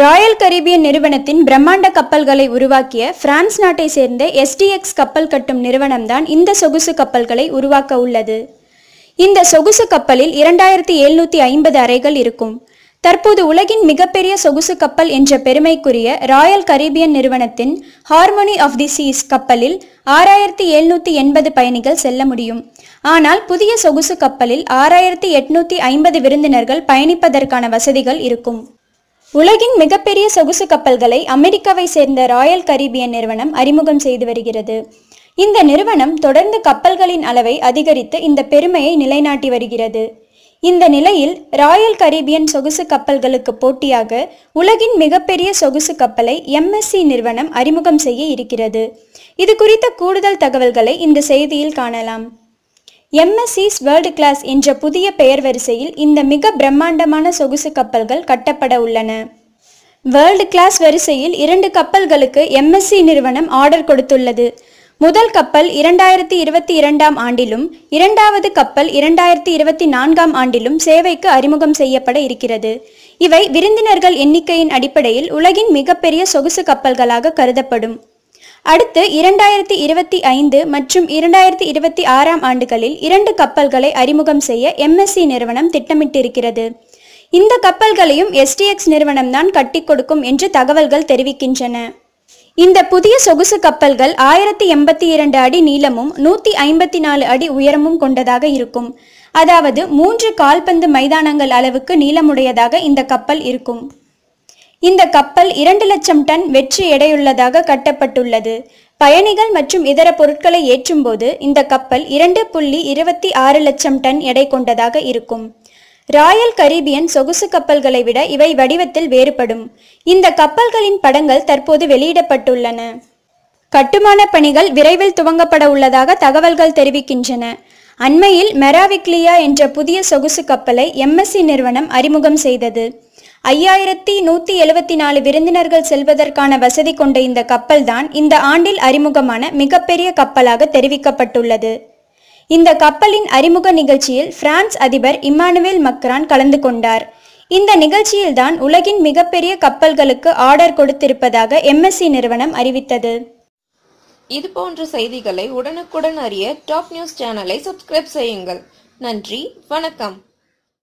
Royal Caribbean நிறுவனத்தின் பிரம்மாண்ட கப்பல்களை உருவாக்கிய பிரான்ஸ் நாட்டை சேர்ந்த எஸ்டிஎக்ஸ் கப்பல் கட்டும் நிறுவனம்தான் இந்த சொகுசு கப்பல்களை உருவாக்க உள்ளது. இந்த சொகுசு கப்பலில் இரண்டாயிரத்தி எழுநூத்தி ஐம்பது அறைகள் இருக்கும். தற்போது உலகின் மிகப்பெரிய சொகுசு கப்பல் என்ற பெருமைக்குரிய ராயல் கரீபியன் நிறுவனத்தின் ஹார்மோனி ஆஃப் தி சீஸ் கப்பலில் ஆறாயிரத்தி எழுநூத்தி எண்பது பயணிகள் செல்ல முடியும். ஆனால் புதிய சொகுசு கப்பலில் ஆறாயிரத்தி எட்நூத்தி ஐம்பது விருந்தினர்கள் பயணிப்பதற்கான வசதிகள் இருக்கும். உலகின் மிகப்பெரிய சொகுசு கப்பல்களை அமெரிக்காவை சேர்ந்த ராயல் கரீபியன் நிறுவனம் அறிமுகம் செய்து வருகிறது. இந்த நிறுவனம் தொடர்ந்து கப்பல்களின் அளவை அதிகரித்து இந்த பெருமையை நிலைநாட்டி வருகிறது. இந்த நிலையில் ராயல் கரீபியன் சொகுசு கப்பல்களுக்கு போட்டியாக உலகின் மிகப்பெரிய சொகுசு கப்பலை எம்எஸ்சி நிறுவனம் அறிமுகம் செய்ய இருக்கிறது. இது குறித்த கூடுதல் தகவல்களை இந்த செய்தியில் காணலாம். எம்எஸ்சிஸ் வேர்ல்டு கிளாஸ் என்ற புதிய பெயர் வரிசையில் இந்த மிக பிரம்மாண்டமான சொகுசு கப்பல்கள் கட்டப்பட உள்ளன. வேர்ல்டு கிளாஸ் வரிசையில் இரண்டு கப்பல்களுக்கு எம்எஸ்சி நிறுவனம் ஆர்டர் கொடுத்துள்ளது. முதல் கப்பல் இரண்டாயிரத்தி இருபத்தி இரண்டாம் ஆண்டிலும் இரண்டாவது கப்பல் இரண்டாயிரத்தி இருபத்தி நான்காம் ஆண்டிலும் சேவைக்கு அறிமுகம் செய்யப்பட இருக்கிறது. இவை விருந்தினர்கள் எண்ணிக்கையின் அடிப்படையில் உலகின் மிகப்பெரிய சொகுசு கப்பல்களாக கருதப்படும். அடுத்து இரண்டாயிரத்தி இருபத்தி ஐந்து மற்றும் இரண்டாயிரத்தி இருபத்தி ஆறாம் ஆண்டுகளில் இரண்டு கப்பல்களை அறிமுகம் செய்ய எம்எஸ்சி நிறுவனம் திட்டமிட்டிருக்கிறது. இந்த கப்பல்களையும் எஸ்டிஎக்ஸ் நிறுவனம் தான் கட்டி கொடுக்கும் என்று தகவல்கள் தெரிவிக்கின்றன. இந்த புதிய சொகுசு கப்பல்கள் ஆயிரத்தி எண்பத்தி இரண்டு அடி நீளமும் நூத்தி ஐம்பத்தி நாலு அடி உயரமும் கொண்டதாக இருக்கும். அதாவது மூன்று கால்பந்து மைதானங்கள் அளவுக்கு நீளமுடையதாக இந்த கப்பல் இருக்கும். இந்த கப்பல் இரண்டு லட்சம் டன் வெற்றி எடையுள்ளதாக கட்டப்பட்டுள்ளது. பயணிகள் மற்றும் இதர பொருட்களை ஏற்றும்போது இந்த கப்பல் இரண்டு புள்ளி இருபத்தி ஆறு லட்சம் டன் எடை கொண்டதாக இருக்கும். ராயல் கரீபியன் சொகுசு கப்பல்களை விட இவை வடிவத்தில் வேறுபடும். இந்த கப்பல்களின் படங்கள் தற்போது வெளியிடப்பட்டுள்ளன. கட்டுமான பணிகள் விரைவில் துவங்கப்பட உள்ளதாக தகவல்கள் தெரிவிக்கின்றன. அண்மையில் மெராவிக்லியா என்ற புதிய சொகுசு கப்பலை எம்எஸ்சி நிறுவனம் அறிமுகம் செய்தது. ஐயாயிரத்தி நூற்றி எழுபத்தி நாலு விருந்தினர்கள் செல்வதற்கான வசதி கொண்ட இந்த கப்பல்தான் இந்த ஆண்டில் அறிமுகமான மிகப்பெரிய கப்பலாக தெரிவிக்கப்பட்டுள்ளது. இந்த கப்பலின் அறிமுக நிகழ்ச்சியில் பிரான்ஸ் அதிபர் இம்மானுவேல் மக்ரான் கலந்து கொண்டார். இந்த நிகழ்ச்சியில்தான் உலகின் மிகப்பெரிய கப்பல்களுக்கு ஆர்டர் கொடுத்திருப்பதாக எம்எஸ்சி நிறுவனம் அறிவித்தது. இது போன்ற செய்திகளை உடனுக்குடன் அறிய டாப் நியூஸ் சேனலை சப்ஸ்கிரைப் செய்யுங்கள். நன்றி வணக்கம்.